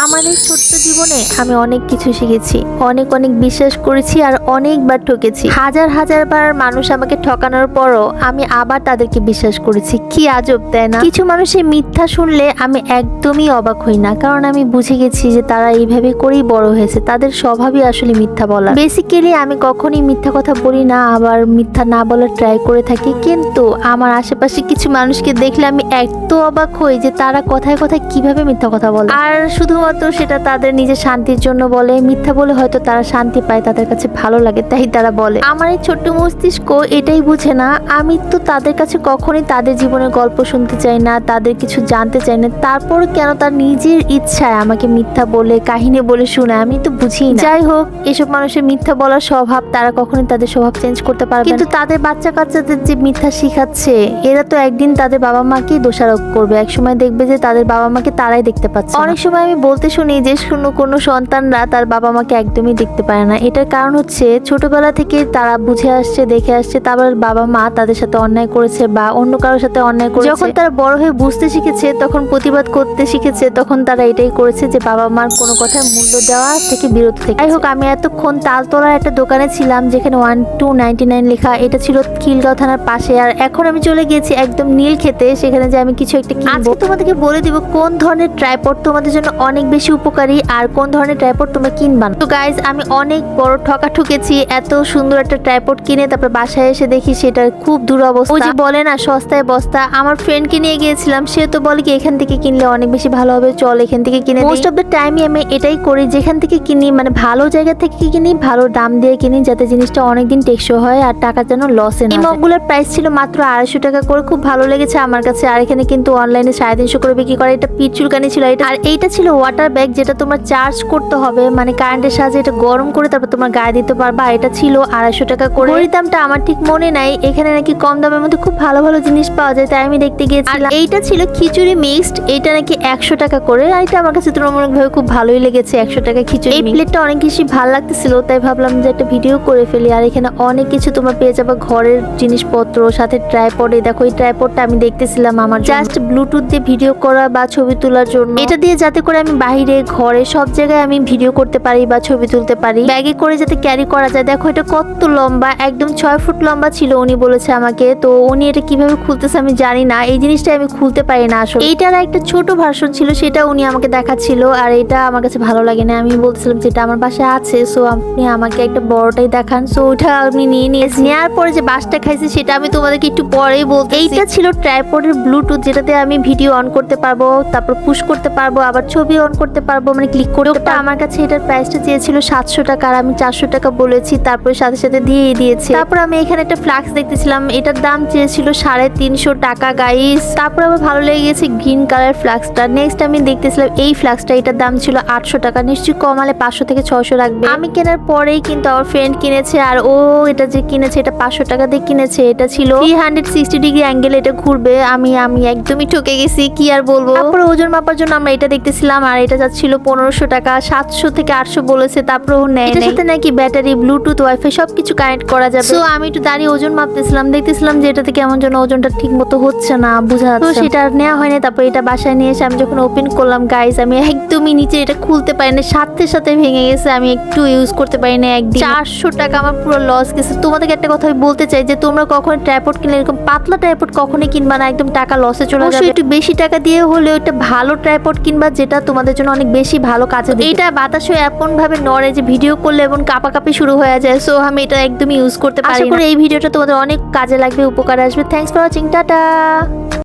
আমার এই ছোট্ট জীবনে আমি অনেক কিছু শিখেছি, অনেক অনেক বিশ্বাস করেছি আর অনেকবার ঠকেছি। হাজার হাজার বার মানুষ আমাকে ঠকানোর পরও আমি আবার তাদেরকে বিশ্বাস করেছি, কি আজব, তাই না? কিছু মানুষের মিথ্যা শুনলে আমি একদমই অবাক হই না, কারণ আমি বুঝে গেছি যে তারা এইভাবে করেই বড় হয়েছে, তাদের স্বভাবই আসলে মিথ্যা বলা বেসিক্যালি আমি কখনই মিথ্যা কথা বলি না, আবার মিথ্যা না বলার ট্রাই করে থাকি, কিন্তু আমার আশেপাশে কিছু মানুষকে দেখলে আমি এত অবাক হই যে তারা কথায় কথায় কীভাবে মিথ্যা কথা বলে। আর শুধুমাত্র সেটা তাদের নিজের শান্তির জন্য বলে, মিথ্যা বলে হয়তো তারা শান্তি পায়, তাদের কাছে ভালো লাগে তাই তারা বলে। আমার এই ছোট্ট মস্তিষ্ক এটাই বুঝে না, আমি তো তাদের কাছে কখনোই তাদের জীবনের গল্প শুনতে চাই না, তাদের কিছু জানতে চাই না, তারপর কেন তার নিজের ইচ্ছায় আমাকে মিথ্যা বলে, কাহিনী বলে শোনায়, আমি তো বুঝি যাই হোক, এসব মানুষের মিথ্যা বলার স্বভাব, তারা কখনোই তাদের স্বভাব চেঞ্জ করতে পারবে কিন্তু তাদের বাচ্চা কাচ্চাদের যে মিথ্যা শিখাচ্ছে, এরা তো একদিন তাদের বাবা মাকেই দোষারোপ করবে এক সময় দেখবে যে তাদের বাবা মাকে তারাই দেখতে পাচ্ছে অনেক সময় আমি বলতে শুনি যে কোনো কোনো সন্তানরা তার বাবা মাকে একদমই দেখতে পারে না। এটার কারণ হচ্ছে ছোটবেলা থেকে তারা বুঝে আসছে দেখে আসছে তারপর বাবা মা তাদের সাথে অন্যায় করেছে বা অন্য কারোর সাথে অন্যায় করেছে। যখন তারা বড় হয়ে বুঝতে শিখেছে তখন প্রতিবাদ করতে শিখেছে তখন তারা এটাই করেছে যে বাবা মার কোনো কথায় মূল্য দেওয়া থেকে বিরত থেকে যাই হোক আমি এতক্ষণ তালতলার একটা দোকানে ছিলাম যেখানে ওয়ান টু নাইনটি নাইন লেখা এটা ছিল খিলগাঁও থানার পাশে। আর এখন আমি চলে গিয়েছি একদম নীল খেতে সেখানে যে আমি কিছু একটা কিনবো। আজকে তোমাদেরকে বলে দিব কোন ধরনের ট্রাইপড তোমাদের জন্য অনেক বেশি উপকারী আর কোন ধরনের ট্রাইপড তোমরা কিনবা তো গাইজ আমি অনেক বড় ঠকা ঠুকেছি এত সুন্দর একটা ট্রাইপড কিনে তারপর বাসায় এসে দেখি সেটার খুব দুরবস্থা। ওই যে বলে না সস্তায় বস্তা। আমার ফ্রেন্ডকে নিয়ে গিয়েছিলাম সে তো বলে কি এখান থেকে কিনলে অনেক বেশি ভালো হবে চল এখান থেকে কিনে মোস্ট অফ দ্য টাইমই আমি এটাই করি যেখান থেকে কিনি মানে ভালো জায়গা থেকে কিনি ভালো দাম দিয়ে কিনি যাতে জিনিসটা অনেকদিন টেকসই হয় আর টাকা যেন লসে না মগগুলোর প্রাইস ছিল মাত্র আড়াইশো টাকা করে খুব ভালো লেগেছে আমার কাছে। আর এখানে কিন্তু অনলাইনে সাড়ে তিনশো করে বিক্রি করে এটা পিচ চুলকানি ছিল এটা আর এইটা ছিল ওয়াটার ব্যাগ যেটা তোমার চার্জ করতে হবে মানে কারেন্টের সাহায্যে এটা গরম করে তারপর তোমার গায়ে দিতে পারবা এটা ছিল আড়াইশো টাকা করে। ওই দামটা আমার ঠিক মনে নাই এখানে নাকি কম দামের মধ্যে খুব ভালো ভালো জিনিস পাওয়া যায় তাই আমি দেখতে গিয়েছিলাম। এইটা ছিল খিচুড়ি মিক্সড এইটা নাকি একশো টাকা করে আর এটা আমার কাছে তুলনামূলকভাবে খুব ভালোই লেগেছে একশো টাকা খিচুড়ি এই প্লেটটা অনেক বেশি ভালো লাগতেছিল তাই ভাবলাম যে একটা ভিডিও করে ফেলি আর এখানে অনেক কিছু তোমরা পেয়ে যাবে ঘরের জিনিসপত্র সাথে ট্রাইপডে দেখো এই ট্রাইপডটা আমি দেখতেছিলাম আমার জাস্ট ব্লুটুথ দিয়ে ভিডিও করা বা ছবি তোলার জন্য। এটা দিয়ে যাতে করে আমি বাইরে, ঘরে, সব জায়গায় আমি ভিডিও করতে পারি বা ছবি তুলতে পারি। ব্যাগে করে যাতে ক্যারি করা যায়। দেখো, এটা কত লম্বা, একদম ছয় ফুট লম্বা ছিল, উনি বলেছে আমাকে। তো উনি এটা কীভাবে খুলতেছে আমি জানি না। এই জিনিসটা আমি খুলতে পারি না আসলে। এইটার একটা ছোট ভার্সন ছিল, সেটা উনি আমাকে দেখাচ্ছিল, আর এটা আমার কাছে ভালো লাগে না। আমি বলতেছিলাম, যেটা আমার বাসায় আছে সো আপনি আমাকে একটা বড়টাই দেখান। সো ওটা আপনি নিয়ে নিয়েছি। নেওয়ার পরে যে বাসটা খাইছি, সেটা আমি তোমাদেরকে একটু পরেই বলতে এইটা ছিল ট্রাইপডের ব্লুটুথ যেটাতে আমি ভিডিও অন করতে পারব, তারপর পুশ করতে পারব, আবার ছবি অন করতে পারব মানে ক্লিক করে ওটা আমার কাছে এটার প্রাইসটা চেয়েছিল সাতশো টাকা আর আমি চারশো টাকা বলেছি তারপরে সাথে সাথে দিয়ে দিয়েছে। তারপর আমি এখানে একটা ফ্লাক্স দেখতেছিলাম এটার দাম চেয়েছিল সাড়ে তিনশো টাকা গাইস তারপর আমার ভালো লেগে গেছে গ্রিন কালার ফ্লাক্সটা নেক্সট আমি দেখতেছিলাম এই ফ্লাক্সটা এটার দাম ছিল আটশো টাকা। নিশ্চয়ই কমালে পাঁচশো থেকে ছশো রাখবে। আমি কেনার পরেই কিন্তু আমার ফ্রেন্ড কিনেছে আর ও এটা যে কিনেছে এটা পাঁচশো টাকা দিয়ে কিনেছে এটা ছিল three hundred sixty degree angle এটা ঘুরবে। আমি আমি একদমই ঠকে গেছি কি আর বলব? তারপরে ওজন মাপার জন্য আমরা এটা দেখতেছিলাম আর এটা যাচ্ছিল পনেরোশো টাকা সাতশো থেকে আটশো বলেছে তারপরে ও নেয় এটার সাথে নাকি ব্যাটারি ব্লুটুথ ওয়াইফাই সবকিছু কানেক্ট করা যাবে। তো আমি একটু দাঁড়িয়ে ওজন মাপতেছিলাম দেখতেছিলাম যে এটাতে কেমন যেন ওজনটা ঠিক মতো হচ্ছে না বোঝা যাচ্ছে। তো সেটা নেওয়া হয়নি তারপর এটা বাসায় নিয়ে এসে আমি যখন ওপেন করলাম গাইস আমি একদমই নিচে এটা খুলতে পারি না সাথে সাথে ভেঙে গেছে আমি একটু ইউজ করতে পারি না একদিন। চারশো টাকা আমার পুরো লস গেছে। তোমাদেরকে একটা কথা আমি বলতে চাই যে তোমরা কখনো ট্রাইপড কিনলে এরকম পাতলা ট্রাইপড কখনোই কিনবা না একদম টাকা লসে চলে যাবে। একটু বেশি টাকা দিয়ে হলেও একটা ভালো ট্রাইপড কিনবা যেটা তোমাদের জন্য অনেক বেশি ভালো কাজ হবে এইটা বাতাসে এমন ভাবে নড়ে যে ভিডিও করলে এবং কাপাকাপি শুরু হয়ে যায়। সো আমি এটা একদমই ইউজ করতে পারি আশা করি এই ভিডিওটা তোমাদের অনেক কাজে লাগবে উপকার আসবে। Thanks for watching tata!